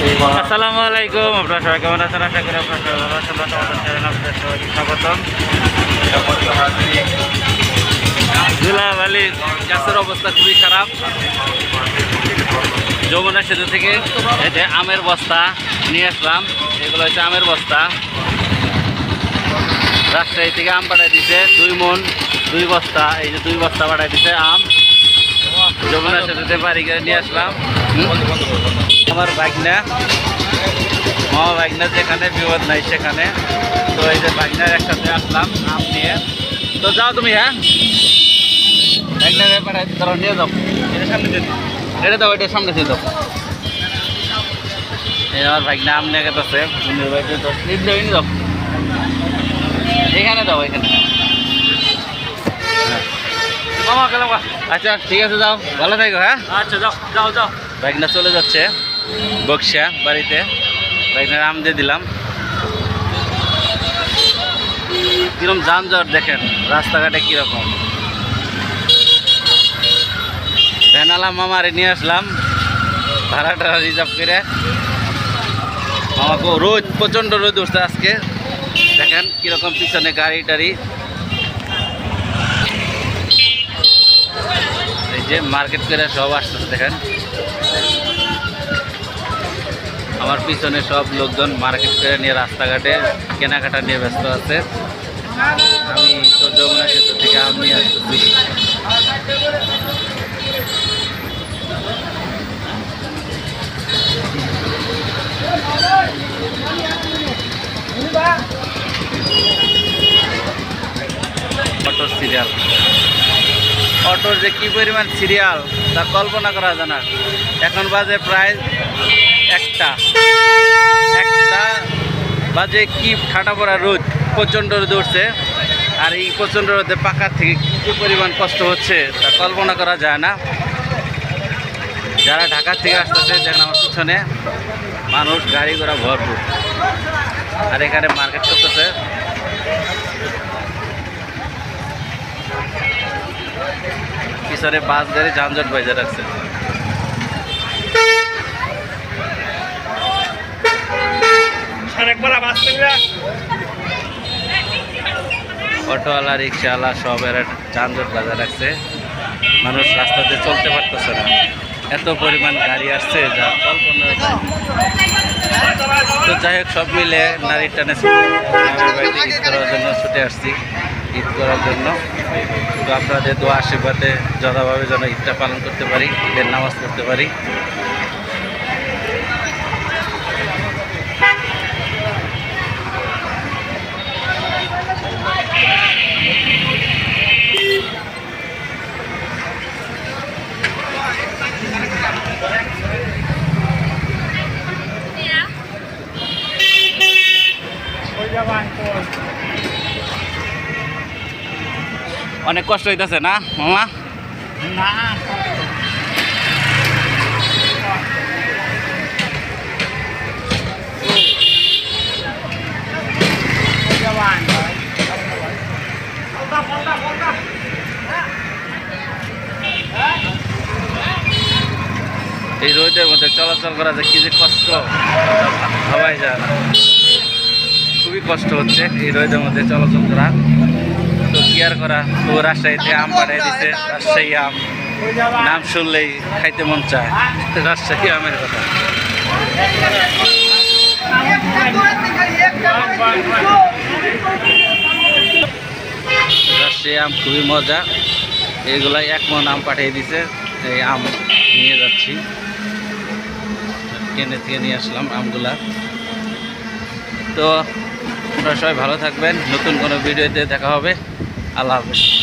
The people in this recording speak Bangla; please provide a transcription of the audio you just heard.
আসসালামু আলাইকুম, আপনারা সবাই কেমন আছেন? আশা করি আপনারা অবস্থা খুবই খারাপ। যমুনা সেতু থেকে যে আমের বস্তা নিয়ে আসলাম। এগুলো হচ্ছে আমের বস্তা। রাজশাহী থেকে আম পাঠাই দিছে, দুই মন, দুই বস্তা, এই যে দুই বস্তা পাঠাই দিছে আম। যমুনা সেতুতে বাড়ি নিয়ে আসলাম। আমার বাগনা মামা বাগনা যেখানে, বিপদ নাই সেখানে। তো এই যে বাগনার একসাথে আসলাম, আম নিয়ে। তো যাও তুমি হ্যাঁ? বাগনারে পাঠাই, ধরো, নিয়ে যাও। এটা সামনে দিয়ে এটা দাও, এটা সামনে দিয়ে দাও। এই আমার বাগনা আম নিয়ে গেছে। এখানে দাও, এখানে। আচ্ছা ঠিক আছে যাও। ভালো থাকো হ্যাঁ? আচ্ছা যাও যাও যাও। বাইকটা চলে যাচ্ছে বক্সা বাড়িতে। বাইকটার আম দিয়ে দিলাম। কিরম যানজট দেখেন রাস্তাঘাটে কীরকম। ভ্যানালা মামারে নিয়ে আসলাম ভাড়া টাড়া রিজার্ভ করে। আমাকে রোদ প্রচণ্ড রোদ উঠছে আজকে। দেখেন কীরকম পিছনে গাড়ি টাড়ি। যে মার্কেট করে সব আসতেছে, দেখেন। আমার পিছনে সব লোকজন মার্কেট করে নিয়ে রাস্তাঘাটে, কেনাকাটা নিয়ে ব্যস্ত আছে। আমি তো যমুনা সেতু থেকে, আম আসতেছি। সিরিয়াল। অটোর যে কী পরিমাণ সিরিয়াল তা কল্পনা করা যায় না। এখন বাজে প্রায় একটা। একটা বাজে কি ঠাটা পড়া রোদ, প্রচণ্ড রোদ উঠছে। আর এই প্রচণ্ড রোদে পাকার থেকে কী পরিমাণ কষ্ট হচ্ছে, তা কল্পনা করা যায় না। যারা ঢাকার থেকে আসতেছে, দেখেন আমার পিছনে, মানুষ, গাড়ি ঘোড়া ভরপুর। আর এখানে মার্কেট করতেছে। পিছনে বাস গাড়ি যানজট বাজে রাখছে। অটোওয়ালা রিক্সাওয়ালা সব এরা যানজট বাজে রাখছে। মানুষ রাস্তাতে চলতে পারতেছে না। এত পরিমাণ গাড়ি আসছে যা তো যাই হোক সব মিলে নারীর টানে বাড়িতে করার জন্য ছুটে আসছি। ঈদ করার জন্য। তো আপনাদের দোয়া আশীর্বাদে যথাভাবে যেন ঈদটা পালন করতে পারি, ঈদের নামাজ পড়তে পারি। অনেক কষ্ট হইতেছে না মামা? এই রোদের মধ্যে চলাচল করা যায় কি যে কষ্ট সবাই যায় না। খুবই কষ্ট হচ্ছে এই রোদের মধ্যে চলাচল করা। তো কি আর করা? তো রাজশাহীতে আম পাঠাই দিছে, রাজশাহী আম। নাম শুনলেই খাইতে মন চায়। রাজশাহী আমের কথা। রাজশাহী আম খুবই মজা। এইগুলাই এক মন আম পাঠিয়ে দিছে, এই আম নিয়ে যাচ্ছি। কেনে থেকে নিয়ে আসলাম আমগুলা। তো আপনারা সবাই ভালো থাকবেন। নতুন কোনো ভিডিওতে দেখা হবে। আল্লাহ হাফেজ